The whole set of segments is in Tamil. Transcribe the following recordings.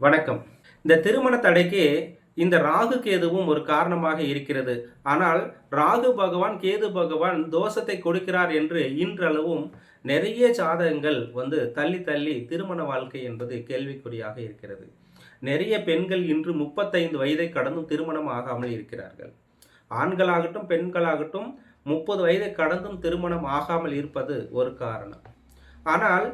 வணக்கம். இந்த திருமண தடைக்கு இந்த ராகு கேதுவும் ஒரு காரணமாக இருக்கிறது. ஆனால் ராகு பகவான் கேது பகவான் தோஷத்தை கொடுக்கிறார் என்று இன்றளவும் நிறைய ஜாதகங்கள் வந்து தள்ளி தள்ளி திருமண வாழ்க்கை என்பது கேள்விக்குறியாக இருக்கிறது. நிறைய பெண்கள் இன்று முப்பத்தைந்து வயதை கடந்தும் திருமணம் ஆகாமல் இருக்கிறார்கள். ஆண்களாகட்டும் பெண்களாகட்டும் முப்பது வயதை கடந்தும் திருமணம் ஆகாமல் இருப்பது ஒரு காரணம். ஆனால்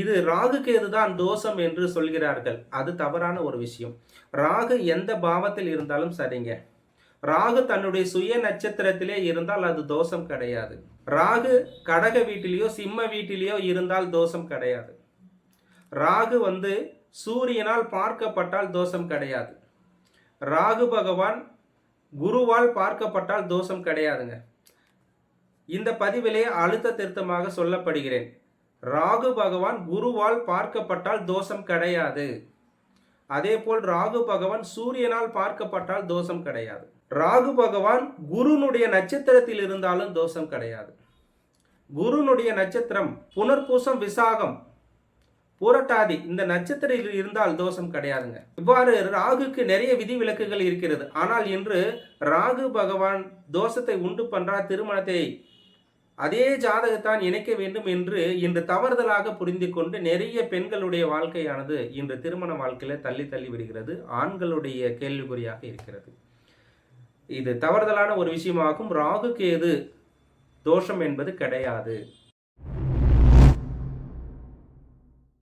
இது ராகு இதுதான் தோஷம் என்று சொல்கிறார்கள். அது தவறான ஒரு விஷயம். ராகு எந்த பாவத்தில் இருந்தாலும் சரிங்க. ராகு தன்னுடைய சுய நட்சத்திரத்திலே இருந்தால் அது தோஷம் கிடையாது. ராகு கடக வீட்டிலேயோ சிம்ம வீட்டிலேயோ இருந்தால் தோஷம் கிடையாது. ராகு வந்து சூரியனால் பார்க்கப்பட்டால் தோஷம் கிடையாது. ராகு பகவான் குருவால் பார்க்கப்பட்டால் தோஷம் கிடையாதுங்க. இந்த பதிவிலே அழுத்த திருத்தமாக சொல்லப்படுகிறேன். ராகு பகவான் குருவால் பார்க்கப்பட்டால் தோஷம் கிடையாது. அதேபோல் ராகு பகவான் சூரியனால் பார்க்கப்பட்டால் தோஷம் கிடையாது. ராகு பகவான் குருனுடைய நட்சத்திரத்தில் இருந்தாலும் தோஷம் கிடையாது. குருனுடைய நட்சத்திரம் புனர்பூசம் விசாகம் புரட்டாதி இந்த நட்சத்திரத்தில் இருந்தால் தோஷம் கிடையாதுங்க. இவ்வாறு ராகுக்கு நிறைய விதிவிலக்குகள் இருக்கிறது. ஆனால் இன்று ராகு பகவான் தோஷத்தை உண்டு பண்றார் திருமணத்தை அதே ஜாதகத்தான் இணைக்க வேண்டும் என்று இன்று தவறுதலாக புரிந்து கொண்டு நிறைய பெண்களுடைய வாழ்க்கையானது இன்று திருமண வாழ்க்கையில தள்ளி தள்ளி விடுகிறது. ஆண்களுடைய கேள்விக்குறியாக இருக்கிறது. இது தவறுதலான ஒரு விஷயமாகும். ராகு கேது தோஷம் என்பது கிடையாது.